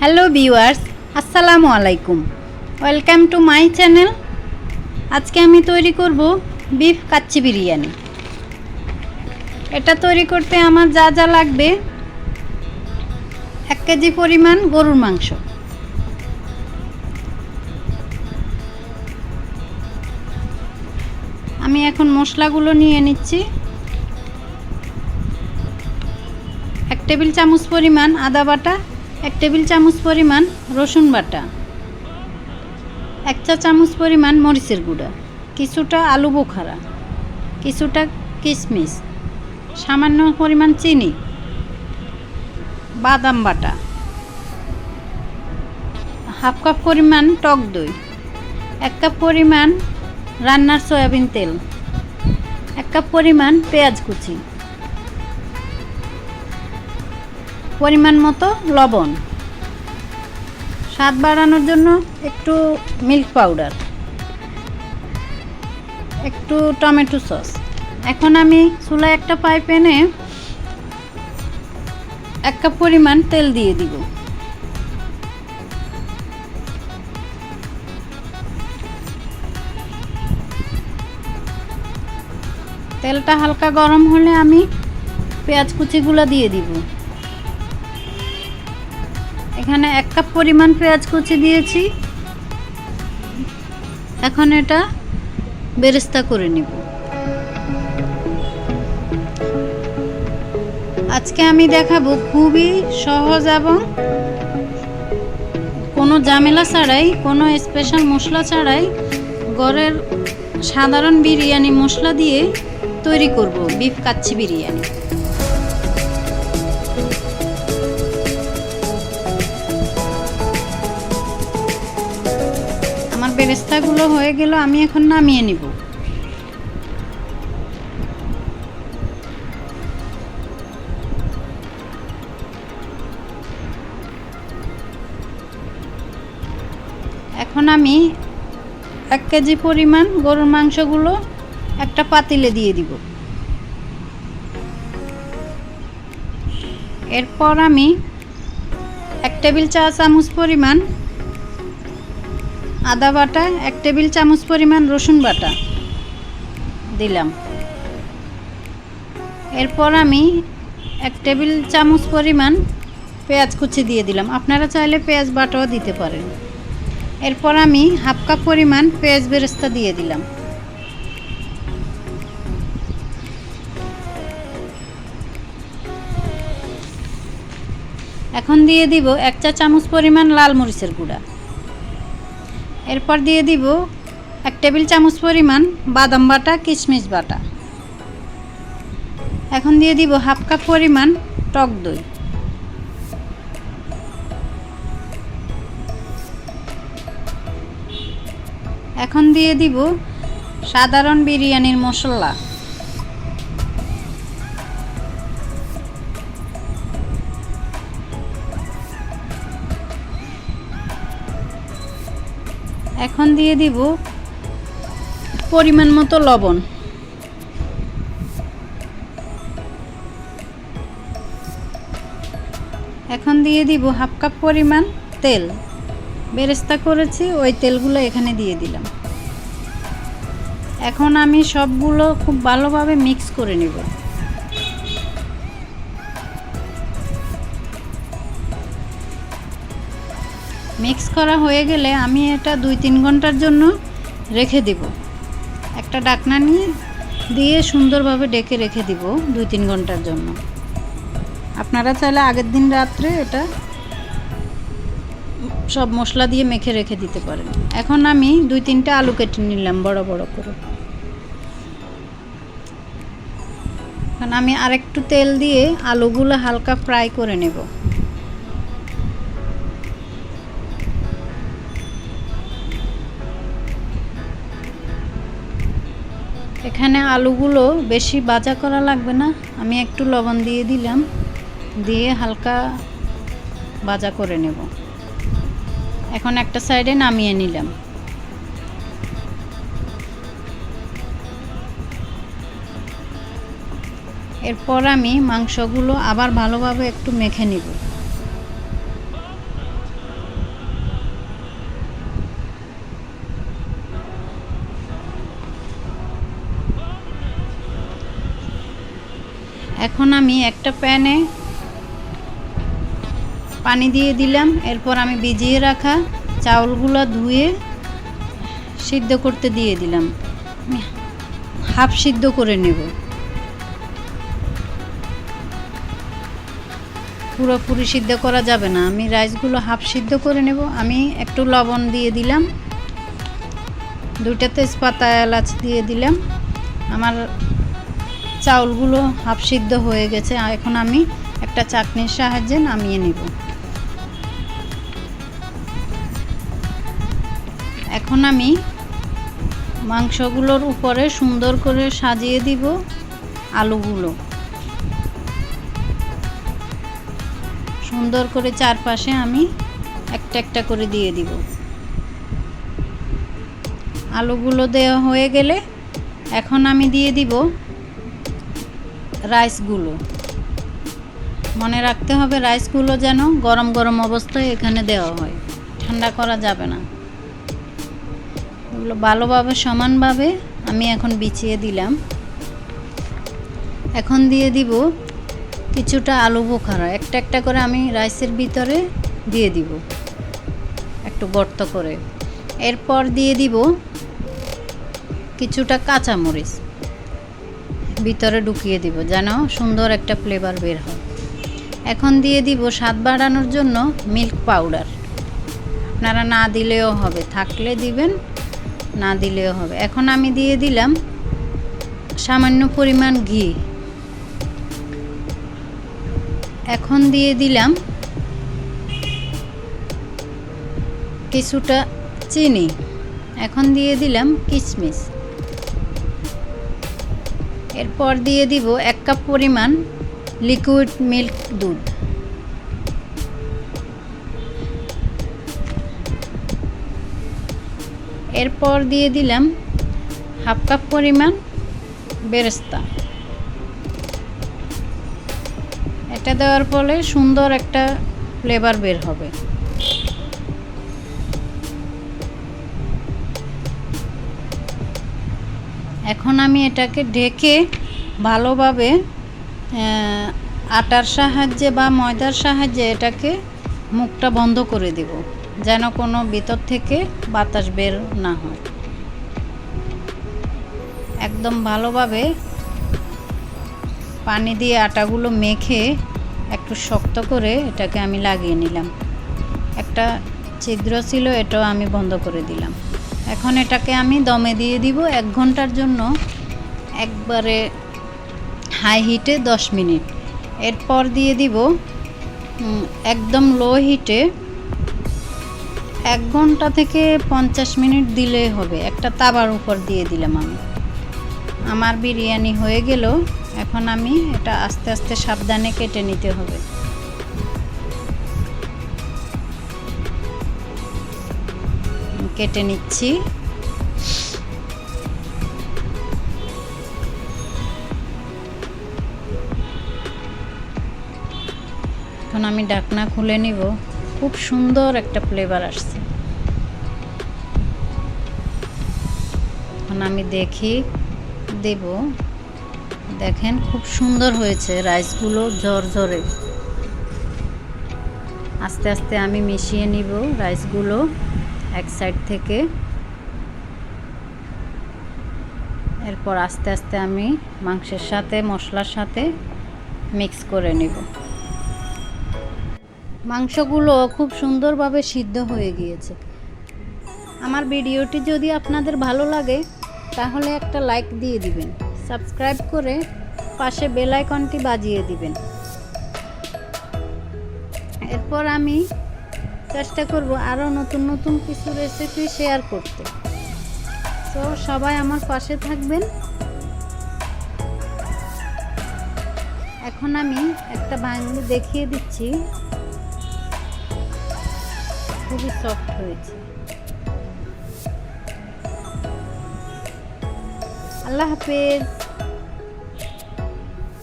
Hello viewers আসসালামু আলাইকুম welcome to my channel আজকে আমি তৈরি করব বিফ কাচ্চি বিরিয়ানি। এটা তৈরি করতে আমার যা যা লাগবে, এক কেজি পরিমাণ গরুর মাংস। আমি এখন মশলাগুলো নিয়ে নিচ্ছি। এক টেবিল চামচ পরিমাণ আদা বাটা এক টেবিল চামচ পরিমাণ রসুন বাটা, এক চা চামচ পরিমাণ মরিচের গুঁড়া, কিছুটা আলু বোখারা, কিছুটা কিশমিশ সামান্য পরিমাণ চিনি, বাদাম বাটা, হাফ কাপ পরিমাণ টক দই, এক কাপ পরিমাণ রান্নার সয়াবিন তেল, এক কাপ পরিমাণ পেঁয়াজ কুচি। পরিমাণ মতো লবণ। স্বাদ বাড়ানোর জন্য একটু মিল্ক পাউডার, একটু টমেটো সস। এখন আমি চুলায় একটা পাইপ এনে এক কাপ পরিমাণ তেল দিয়ে দিব। তেলটা হালকা গরম হলে আমি পেঁয়াজ কুচিগুলো দিয়ে দিব। এখানে এক কাপ পরিমাণ পেঁয়াজ কুচি দিয়েছি। এখন এটা বেরেস্তা করে নিব। আজকে আমি দেখাবো খুবই সহজ এবং কোনো ঝামেলা ছাড়াই, কোনো স্পেশাল মশলা ছাড়াই ঘরের সাধারণ বিরিয়ানি মশলা দিয়ে তৈরি করব বিফ কাচ্চি বিরিয়ানি। বেরেস্তাগুলো হয়ে গেল, আমি এখন নামিয়ে নিব। এখন আমি এক কেজি পরিমাণ গরুর মাংসগুলো একটা পাতিলে দিয়ে দিব। এরপর আমি এক টেবিল চা চামচ পরিমাণ আদা বাটা, এক টেবিল চামচ পরিমাণ রসুন বাটা দিলাম। এরপর আমি এক টেবিল চামচ পরিমাণ পেঁয়াজ কুচি দিয়ে দিলাম। আপনারা চাইলে পেঁয়াজ বাটাও দিতে পারেন। এরপর আমি হাফ কাপ পরিমাণ পেঁয়াজ বেরেস্তা দিয়ে দিলাম। এখন দিয়ে দিব এক চা চামচ পরিমাণ লাল মরিচের গুঁড়া। এরপর দিয়ে দিব এক টেবিল চামচ পরিমাণ বাদাম বাটা, কিশমিশ বাটা। এখন দিয়ে দিব হাফ কাপ পরিমাণ টক দই। এখন দিয়ে দিব সাধারণ বিরিয়ানির মশলা। এখন দিয়ে দিব পরিমাণ মতো লবণ। এখন দিয়ে দিব হাফ কাপ পরিমাণ তেল। বেরেস্তা করেছি, ওই তেলগুলো এখানে দিয়ে দিলাম। এখন আমি সবগুলো খুব ভালোভাবে মিক্স করে নেব। মিক্স করা হয়ে গেলে আমি এটা দুই তিন ঘণ্টার জন্য রেখে দেব। একটা ডাকনা নিয়ে দিয়ে সুন্দরভাবে ডেকে রেখে দিব দুই তিন ঘণ্টার জন্য। আপনারা চাইলে আগের দিন রাত্রে এটা সব মশলা দিয়ে মেখে রেখে দিতে পারেন। এখন আমি দুই তিনটা আলু কেটে নিলাম বড় বড় করে। আমি আরেকটু তেল দিয়ে আলুগুলো হালকা ফ্রাই করে নেব। এখানে আলুগুলো বেশি বাজা করা লাগবে না। আমি একটু লবণ দিয়ে দিলাম। দিয়ে হালকা বাজা করে নেব। এখন একটা সাইডে নামিয়ে নিলাম। এরপর আমি মাংসগুলো আবার ভালোভাবে একটু মেখে নিব। এখন আমি একটা প্যানে পানি দিয়ে দিলাম। এরপর আমি ভিজিয়ে রাখা চাউলগুলো ধুয়ে সিদ্ধ করতে দিয়ে দিলাম। হাফ সিদ্ধ করে নেব। পুরোপুরি সিদ্ধ করা যাবে না। আমি রাইসগুলো হাফ সিদ্ধ করে নেব। আমি একটু লবণ দিয়ে দিলাম। দুইটা তেজপাতা এলাচ দিয়ে দিলাম। আমার চাউলগুলো হাফ সিদ্ধ হয়ে গেছে। এখন আমি একটা চাটনির সাহায্যে নামিয়ে নেব। এখন আমি মাংসগুলোর উপরে সুন্দর করে সাজিয়ে দিব আলুগুলো। সুন্দর করে চারপাশে আমি একটা একটা করে দিয়ে দিব। আলুগুলো দেওয়া হয়ে গেলে এখন আমি দিয়ে দিব রাইসগুলো। মনে রাখতে হবে রাইসগুলো যেন গরম গরম অবস্থায় এখানে দেওয়া হয়। ঠান্ডা করা যাবে না। এগুলো ভালোভাবে সমানভাবে আমি এখন বিছিয়ে দিলাম। এখন দিয়ে দিব কিছুটা আলু বোখারা। একটা একটা করে আমি রাইসের ভিতরে দিয়ে দিব। একটু গর্ত করে। এরপর দিয়ে দিব কিছুটা কাঁচামরিচ। ভিতরে ঢুকিয়ে দিব, যেন সুন্দর একটা ফ্লেভার বের হয়। এখন দিয়ে দিব স্বাদ বাড়ানোর জন্য মিল্ক পাউডার আপনারা না দিলেও হবে, থাকলে দিবেন, না দিলেও হবে। এখন আমি দিয়ে দিলাম সামান্য পরিমাণ ঘি। এখন দিয়ে দিলাম কিছুটা চিনি। এখন দিয়ে দিলাম কিশমিশ এরপর দিয়ে দিব এক কাপ পরিমাণ লিকুইড মিল্ক দুধ। এরপর দিয়ে দিলাম হাফ কাপ পরিমাণ বেরেস্তা। এটা দেওয়ার ফলে সুন্দর একটা ফ্লেভার বের হবে। এখন আমি এটাকে ঢেকে ভালোভাবে আটার সাহায্যে বা ময়দার সাহায্যে এটাকে মুখটা বন্ধ করে দেব, যেন কোনো ভিতর থেকে বাতাস বের না হয়। একদম ভালোভাবে পানি দিয়ে আটাগুলো মেখে একটু শক্ত করে এটাকে আমি লাগিয়ে নিলাম। একটা ছিদ্র ছিল, এটাও আমি বন্ধ করে দিলাম। এখন এটাকে আমি দমে দিয়ে দিব এক ঘণ্টার জন্য, একবারে হাই হিটে দশ মিনিট। এরপর দিয়ে দিব একদম লো হিটে এক ঘণ্টা থেকে পঞ্চাশ মিনিট দিলেই হবে। একটা তাবার উপর দিয়ে দিলাম আমি। আমার বিরিয়ানি হয়ে গেল। এখন আমি এটা আস্তে আস্তে সাবধানে কেটে নিতে হবে। কেটে নিচ্ছি। এখন আমি ডাকনা খুলে নিব। খুব সুন্দর একটা ফ্লেভার আসছে। এখন আমি দেখি, দেব। দেখেন খুব সুন্দর হয়েছে রাইসগুলো ঝরঝরে। আস্তে আস্তে আমি মিশিয়ে নিব রাইসগুলো এক সাইড থেকে। এরপর আস্তে আস্তে আমি মাংসের সাথে, মশলার সাথে মিক্স করে নিব। মাংসগুলো খুব সুন্দরভাবে সিদ্ধ হয়ে গিয়েছে। আমার ভিডিওটি যদি আপনাদের ভালো লাগে, তাহলে একটা লাইক দিয়ে দিবেন। সাবস্ক্রাইব করে পাশে বেল আইকনটি বাজিয়ে দিবেন। এরপর আমি চেষ্টা করব আরও নতুন নতুন কিছু রেসিপি শেয়ার করতে। তো সবাই আমার পাশে থাকবেন। এখন আমি একটা ভাঙি দেখিয়ে দিচ্ছি। খুবই সফট হয়েছে। আল্লাহ হাফেজ।